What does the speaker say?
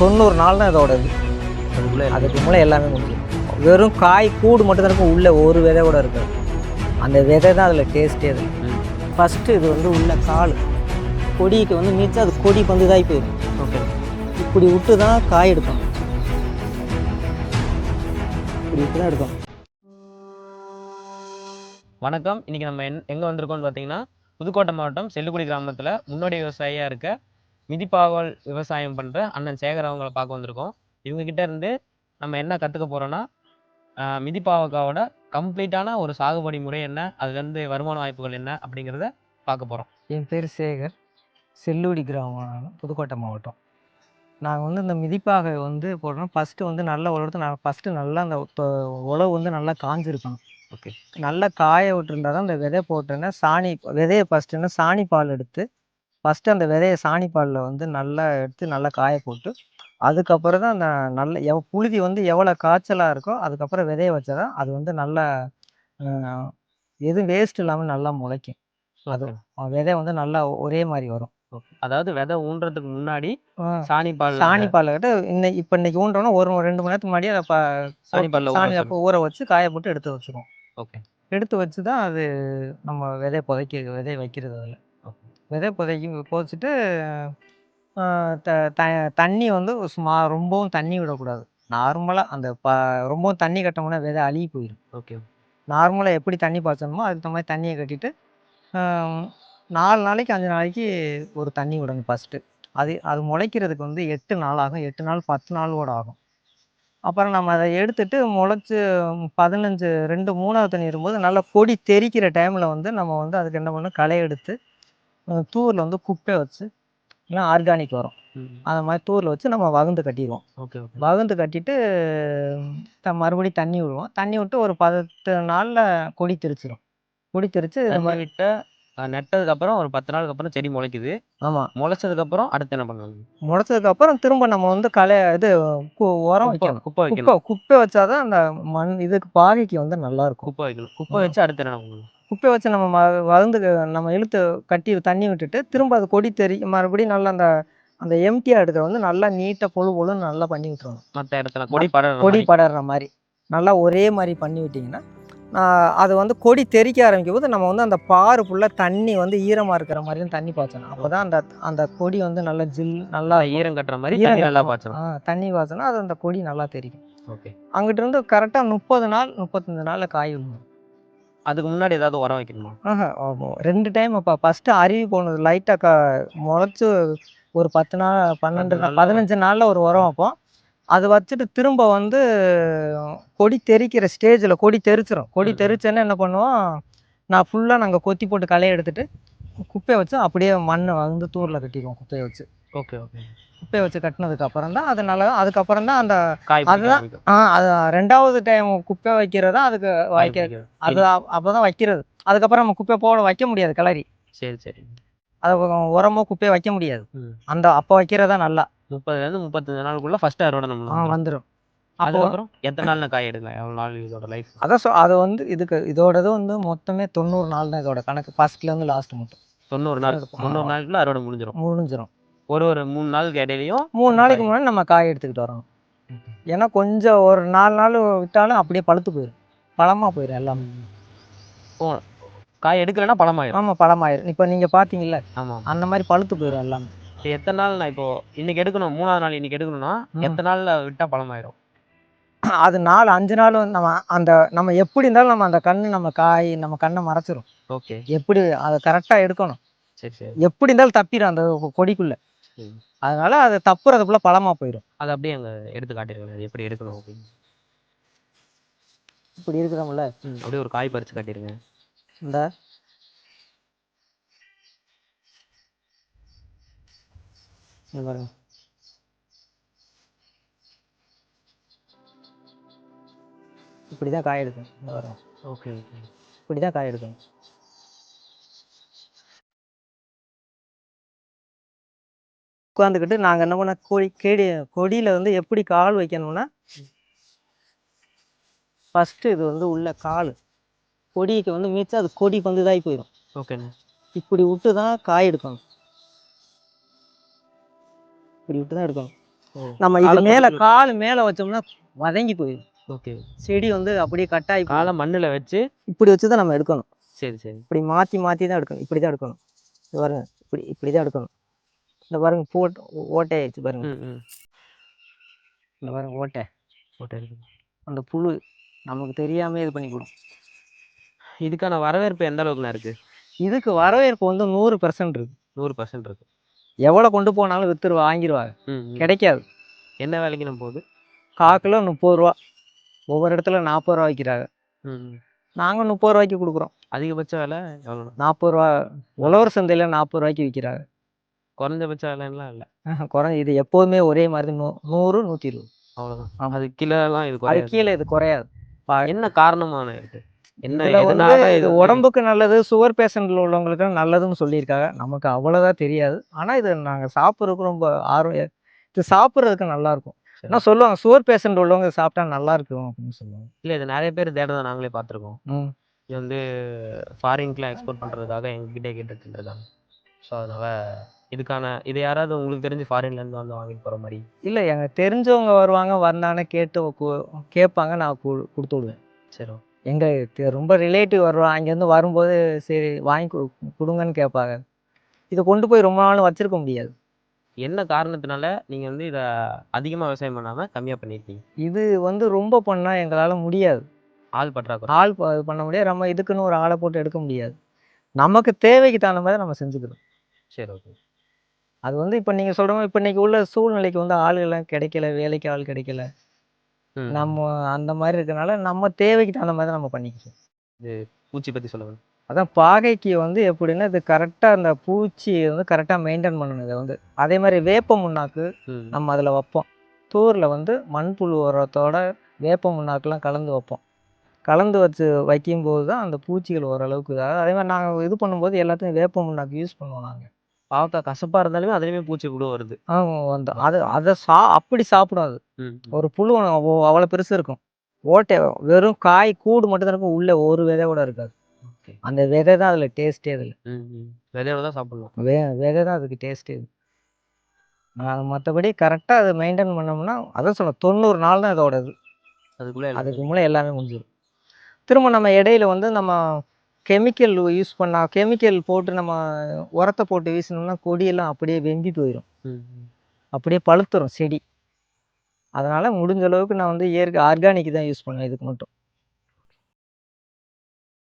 தொண்ணூறு நாள் தான் இதோட இது அதுக்குள்ளே அதுக்கு மேலே எல்லாமே முடியும் வெறும் காய் கூடு மட்டும் தான் இருக்கும். உள்ளே ஒரு விதை கூட இருக்காது. அந்த விதை தான் அதில் டேஸ்ட்டே அது. ஃபஸ்ட்டு இது வந்து உள்ள கால். கொடிக்கு வந்து மிச்சம் அது கொடி வந்து இதாகி போயிடும். ஓகே. இப்படி விட்டு தான் காய் எடுக்கணும் இப்படி விட்டு தான் எடுக்கணும் வணக்கம். இன்னைக்கு நம்ம என் எங்கே வந்திருக்கோம்னு பார்த்தீங்கன்னா புதுக்கோட்டை மாவட்டம் செல்லுக்குடி கிராமத்தில் முன்னோடி விவசாயியாக இருக்க மிதிப்பாகல் விவசாயம் பண்ணுற அண்ணன் சேகர் அவங்கள பார்க்க வந்திருக்கோம். இவங்க கிட்ட இருந்து நம்ம என்ன கற்றுக்க போகிறோன்னா மிதிப்பாவக்காவோட கம்ப்ளீட்டான ஒரு சாகுபடி முறை என்ன அதுலேருந்து வருமான வாய்ப்புகள் என்ன அப்படிங்கிறத பார்க்க போகிறோம் என் பேர் சேகர். செல்லூடி கிராமம் புதுக்கோட்டை மாவட்டம். நாங்கள் வந்து இந்த மிதிப்பாகை வந்து போடுறோம். ஃபஸ்ட்டு வந்து நல்லா உழவுறது நான் ஃபஸ்ட்டு நல்லா அந்த உழவு வந்து நல்லா காஞ்சிருக்கணும். ஓகே நல்லா காய விட்டுருந்தா தான் அந்த விதை போட்டோன்னா சாணி விதையை ஃபஸ்ட்டுன்னா சாணி பால் எடுத்து ஃபஸ்ட்டு அந்த விதையை சாணி பாலில் வந்து நல்லா எடுத்து நல்லா காய போட்டு அதுக்கப்புறம் தான் அந்த நல்ல எவ் புழுதி வந்து எவ்வளோ காய்ச்சலாக இருக்கோ அதுக்கப்புறம் விதைய வச்சா தான் அது வந்து நல்லா எதுவும் வேஸ்ட் இல்லாமல் நல்லா முளைக்கும். அது விதை வந்து நல்லா ஒரே மாதிரி வரும். அதாவது விதை ஊன்றதுக்கு முன்னாடி அஹ் சாணி பால் சாணி பால் கிட்ட இன்னைக்கு இப்போ இன்னைக்கு ஊன்றோன்னா ஒரு ரெண்டு மணி நேரத்துக்கு முன்னாடி அதை ப- சாணி. அப்போ ஊற வச்சு காய போட்டு எடுத்து வச்சுருவோம். ஓகே எடுத்து வச்சு தான் அது நம்ம விதை புதைக்க விதை வைக்கிறது அதில். விதை புதைக்கி புதைச்சிட்டு த த- தண்ணி வந்து சும்மா ரொம்பவும் தண்ணி விடக்கூடாது. நார்மலாக அந்த ப ரொம்பவும் தண்ணி கட்டோம்னா விதை அழுகி போயிடும் ஓகே. நார்மலாக எப்படி தண்ணி பாய்ச்சணுமோ அதுக்கு மாதிரி தண்ணியை கட்டிட்டு நாலு நாளைக்கு அஞ்சு நாளைக்கு ஒரு தண்ணி விடணும் ஃபஸ்ட்டு அது அது முளைக்கிறதுக்கு வந்து எட்டு நாள் ஆகும். எட்டு நாள் பத்து நாள் கூட ஆகும். அப்புறம் நம்ம அதை எடுத்துட்டு முளைச்சி பதினஞ்சு ரெண்டு மூணாவது தண்ணி வரும்போது நல்லா கொடி தெறிக்கிற டைமில் வந்து நம்ம வந்து அதுக்கு என்ன பண்ணணும் களை எடுத்து தூரில் வந்து குப்பை வச்சு இல்லை ஆர்கானிக் வரும் அந்த மாதிரி தூரில் வச்சு நம்ம வகுந்து கட்டிடுவோம். ஓகே வகுந்து கட்டிட்டு த- மறுபடியும் தண்ணி விடுவோம். தண்ணி விட்டு ஒரு பத்து நாளில் கொடி தெரிச்சிடும் கொடி தெரிச்சு இந்த மாதிரி விட்ட அஹ், நட்டதுக்கு அப்புறம் ஒரு பத்து நாளுக்கு அப்புறம் செடி முளைக்குது. ஆமாம் முளைச்சதுக்கு அப்புறம் அடுத்து என்ன பண்ணணும்? முளைச்சதுக்கு அப்புறம் திரும்ப நம்ம வந்து களை இது உரம் வைக்கணும். குப்பை வைக்கணும். குப்பை குப்பை வச்சாதான் அந்த மண் இதுக்கு பாகைக்கு வந்து நல்லா இருக்கும். குப்பை வைக்கணும். குப்பை வச்சு அடுத்து என்ன பண்ணணும்? குப்பை வச்சு நம்ம ம- வளர்ந்து நம்ம இழுத்து கட்டி தண்ணி விட்டுட்டு திரும்ப அது கொடி தெரி மறுபடியும் நல்லா அந்த அந்த எம்டிஆர் இடத்துல வந்து நல்லா நீட்டாக பொழு பொழுன்னு நல்லா பண்ணி விட்டுறணும். மற்ற இடத்துல கொடி படர கொடி படர்ற மாதிரி. நல்லா ஒரே மாதிரி பண்ணி விட்டிங்கன்னா அது வந்து கொடி தெறிக்க ஆரம்பிக்கும் போது நம்ம வந்து அந்த பாரு ஃபுல்லாக தண்ணி வந்து ஈரமாக இருக்கிற மாதிரி தண்ணி பாய்ச்சணும். அப்போ தான் அந்த அந்த கொடி வந்து நல்லா ஜில் நல்லா ஈரம் கட்டுற மாதிரி ஈரம் நல்லா. பாய்ச்சணும். தண்ணி பாய்ச்சனா அது அந்த கொடி நல்லா தெரியும் ஓகே. அங்கிட்டு இருந்து கரெக்டாக முப்பது நாள் முப்பத்தஞ்சு நாளில் காய் விடணும் அதுக்கு முன்னாடி ஏதாவது உரம் வைக்கணுமா? ஆஹா, ஆமா. ரெண்டு டைம் அப்போ. ஃபஸ்ட்டு அருவி போனது லைட்டாக க முளைச்சி ஒரு பத்து நாள் பன்னெண்டு நாள் பதினஞ்சு நாளில் ஒரு உரம் வைப்போம் அது வச்சுட்டு திரும்ப வந்து கொடி தெறிக்கிற ஸ்டேஜில் கொடி தெறிச்சிரும் கொடி. தெறிச்சேன்னா என்ன பண்ணுவோம்? நான் ஃபுல்லாக நாங்கள் கொத்தி போட்டு களையை எடுத்துட்டு குப்பையை வச்சு அப்படியே மண்ணை வந்து தூரில் கட்டிடுவோம் குப்பையை வச்சு. Okay okay. குப்பையை வச்சு கட்டினதுக்கு அப்புறம் தான் அது நல்லா அதுக்கப்புறம் தான் அந்த காய் அதுதான் ஆ அது ரெண்டாவது டைம் குப்பை வைக்கிறதா அதுக்கு வைக்க வைக்க அது அப்போ தான் வைக்கிறது. அதுக்கப்புறம் நம்ம குப்பை போட வைக்க முடியாது கிளறி. சரி சரி. அது உரமோ குப்பையோ வைக்க முடியாது. அந்த அப்போ வைக்கிறதா நல்லா. முப்பதுல இருந்து முப்பத்தஞ்சு நாளுக்குள்ள ஃபர்ஸ்ட் அறுவடை நம்ம வந்துடும் அதுக்கப்புறம் எத்தனை நாள்ல காய் எடுக்கலாம் எவ்வளவு நாள் இதோட லைஃப் அதான் சொ அது வந்து இதுக்கு இதோடது வந்து மொத்தமே தொண்ணூறு நாள் தான் இதோட கணக்கு. ஃபர்ஸ்ட்லேருந்து லாஸ்ட் மட்டும். தொண்ணூறு நாள். தொண்ணூறு நாளுக்குள்ள அறுவடை முடிஞ்சிடும் முடிஞ்சிடும் ஒரு ஒரு மூணு நாளுக்கு இடையிலையும் மூணு நாளைக்கு முன்னாடி நம்ம காய் எடுத்துக்கிட்டு வரணும் ஏன்னா கொஞ்சம் ஒரு நாலு நாள் விட்டாலும் அப்படியே பழுத்து போயிடும் பழமாக போயிடும் எல்லாமே. ஓ காய் எடுக்கலைன்னா பழமாயிரும். ஆமாம் பழமாயிரும். இப்போ நீங்கள் பார்த்தீங்கல்ல ஆமா அந்த மாதிரி பழுத்து போயிடும் எல்லாமே. இப்போ எத்தனை நாள் நான் இப்போ இன்னைக்கு எடுக்கணும் மூணாவது நாள் இன்னைக்கு எடுக்கணும்னா. எத்தனை நாள்ல விட்டா பழமாயிரும்? அது நாலு அஞ்சு நாள் நம்ம அந்த நம்ம எப்படி இருந்தாலும் நம்ம அந்த கண்ணு நம்ம காய் நம்ம கண்ணை மறைச்சிரும். ஓகே. எப்படி அதை கரெக்டாக எடுக்கணும். சரி சரி. எப்படி இருந்தாலும் தப்பிடும் அந்த கொடிக்குள்ள. அதனால அது தப்புறதுக்குள்ள பழமா போயிடும் அதை அப்படியே அங்க எடுத்து காட்டிருக்கேன் அது எப்படி எடுக்கணும் அப்படின்னு. இப்படி இருக்கிறோம்ல. அப்படியே ஒரு காய் பறிச்சு காட்டிருங்க இந்த. பாருங்க. இப்படி தான் காய் எடுக்கணும். Okay okay. இப்படி தான் காய் எடுக்கணும். உட்காந்துக்கிட்டு நாங்கள் என்ன பண்ண கொடி கேடி கொடியில் வந்து எப்படி கால் வைக்கணும்னா ஃபஸ்ட்டு இது வந்து உள்ள கால். கொடிக்கு வந்து மிச்சம் அது கொடி வந்து இதாகி போயிடும். ஓகேண்ணே இப்படி விட்டு தான் காய் எடுக்கணும். இப்படி விட்டு தான் எடுக்கணும். நம்ம இது மேலே கால் மேலே வச்சோம்னா வதங்கி போயிடும். ஓகே. செடி வந்து அப்படியே கட்டாயி போயிடும். காலை மண்ணுல வச்சு இப்படி வச்சு தான் நம்ம எடுக்கணும். சரி சரி. இப்படி மாற்றி மாற்றி தான் எடுக்கணும். இப்படி தான் எடுக்கணும். இது பாருங்க. இப்படி இப்படி தான் எடுக்கணும். இந்த பாருங்க போட் ஓட்டை ஆயிடுச்சு பாருங்க. இந்த பாருங்க ஓட்டை. போட்டு இருக்கு. அந்த புழு நமக்கு தெரியாம இது பண்ணி கொடுக்கும் இதுக்கான வரவேற்பு எந்த அளவுக்குண்ணா இருக்கு? இதுக்கு வரவேற்பு வந்து நூறு பெர்சன்ட் இருக்கு. நூறு பர்சன்ட் இருக்கு. எவ்வளோ கொண்டு போனாலும் வித்துரு வாங்கிடுவாங்க. கிடைக்காது. என்ன வேலைக்கு நம்ம போகுது? கால் கிலோ முப்பது ரூபா. ஒவ்வொரு இடத்துல நாற்பது ரூபா விற்கிறாங்க. நாங்கள் முப்பது ரூபாய்க்கு கொடுக்குறோம். அதிகபட்ச விலை எவ்வளோண்ணா? நாற்பது ரூபா. உழவர் சந்தையில் நாற்பது ரூபாய்க்கு விற்கிறாங்க குறைஞ்சபட்ச விலைலாம் இல்லை. குறைஞ்சி இது எப்போதுமே ஒரே மாதிரி நூ நூறு நூற்றி இருபது அவ்வளோதான் ஆமா. அது கிலோலாம் இது அது குறையாது. கீழே இது குறையாது. பா- என்ன காரணமான இருக்கு என்ன இதுல வந்து எதனால இது இது உடம்புக்கு நல்லது சுகர் பேஷண்ட்ல உள்ளவங்களுக்கு நல்லதுன்னு சொல்லியிருக்காங்க. நமக்கு அவ்வளோதான் தெரியாது. ஆனால் இது நாங்கள் சாப்பிட்றதுக்கு ரொம்ப ஆர்வம் இது சாப்பிட்றதுக்கு நல்லா இருக்கும் சரி. ஆனால் சொல்லுவாங்க சுகர் பேஷண்ட் உள்ளவங்க இது சாப்பிட்டா நல்லா இருக்கும் அப்படின்னு சொல்லுவாங்க. இல்லை இது நிறைய பேர் தேடுறத நாங்களே பார்த்துருக்கோம். ம். இது வந்து ஃபாரின்க்குலாம் எக்ஸ்போர்ட் பண்ணுறதுக்காக எங்ககிட்டே கேட்டுட்டு இருக்காங்க ஸோ அதனால இதுக்கான இது யாராவது உங்களுக்கு தெரிஞ்சு ஃபாரின்லேருந்து வந்து வாங்கிட்டு போகிற மாதிரி? இல்லை எங்கள் தெரிஞ்சவங்க வருவாங்க வந்தானே கேட்டு கு- கேட்பாங்க நான் கு- கொடுத்து விடுவேன். சரி எங்கள் ரொம்ப ரிலேட்டிவ் வருவான் அங்கேருந்து வரும்போது சரி வாங்கி கு- கொடுங்கன்னு கேட்பாங்க. இதை கொண்டு போய் ரொம்ப நாள் வச்சிருக்க முடியாது. என்ன காரணத்தினால நீங்கள் வந்து இதை அதிகமாக விவசாயம் பண்ணாமல் கம்மியாக பண்ணியிருக்கீங்க இது வந்து ரொம்ப பண்ணால் எங்களால் முடியாது. ஆள் பற்றாக்குறை. ஆள் ப- பண்ண முடியாது. நம்ம இதுக்குன்னு ஒரு ஆளை போட்டு எடுக்க முடியாது. நமக்கு தேவைக்கு தகுந்த மாதிரி நம்ம செஞ்சுக்கிறோம். சரி ஓகே. அது வந்து இப்போ நீங்கள் சொல்கிற மாதிரி இப்போ இன்னைக்கு உள்ள சூழ்நிலைக்கு வந்து ஆளுகள்லாம் கிடைக்கல வேலைக்கு ஆள் கிடைக்கல. நம்ம அந்த மாதிரி இருக்கனால நம்ம தேவைக்கு தகுந்த மாதிரி தான் நம்ம பண்ணிக்கிறோம் பூச்சி பற்றி சொல்லுங்கள் அதான் பாகைக்கு வந்து எப்படின்னா இது கரெக்டாக அந்த பூச்சி வந்து கரெக்டாக மெயின்டைன் பண்ணணும் இதை வந்து. அதே மாதிரி வேப்ப முன்னாக்கு நம்ம அதில் வைப்போம். தூரில் வந்து மண்புழு உரத்தோட வேப்ப முன்னாக்கெலாம் கலந்து வைப்போம். கலந்து வச்சு வைக்கும்போது தான் அந்த பூச்சிகள் ஓரளவுக்கு இதாகும் அதே மாதிரி நாங்கள் இது பண்ணும்போது எல்லாத்தையும் வேப்ப முன்னாக்கு யூஸ் பண்ணுவோம் நாங்கள் பாவக்காய் கசப்பாக இருந்தாலுமே அதுலேயுமே பூச்சி கூட வருது. வந்து அது அதை சா அப்படி சாப்பிடும் அது. ஒரு புழு அவ்வளோ பெருசு இருக்கும். ஓட்டை வெறும் காய் கூடு மட்டும் தான் இருக்கும். உள்ளே ஒரு விதை கூட இருக்காது. அந்த விதை தான் அதில் டேஸ்ட்டே அதில். விதையோட தான் சாப்பிடணும். வே விதை தான் அதுக்கு டேஸ்ட்டே மற்றபடி கரெக்டாக அதை மெயின்டைன் பண்ணோம்னா அதான் சொல்ல தொண்ணூறு நாள் தான் இதோட இது அதுக்குள்ளே அதுக்கு முன்னே எல்லாமே முடிஞ்சிடும் திரும்ப நம்ம இடையில வந்து நம்ம கெமிக்கல் யூஸ் பண்ணா கெமிக்கல் போட்டு நம்ம உரத்தை போட்டு வீசினோம்னா கொடியெல்லாம் அப்படியே வெம்பி போயிடும். அப்படியே பழுத்துரும் செடி. அதனால் முடிஞ்ச அளவுக்கு நான் வந்து இயற்கை ஆர்கானிக் தான் யூஸ் பண்ணுவேன். இதுக்கு மட்டும்.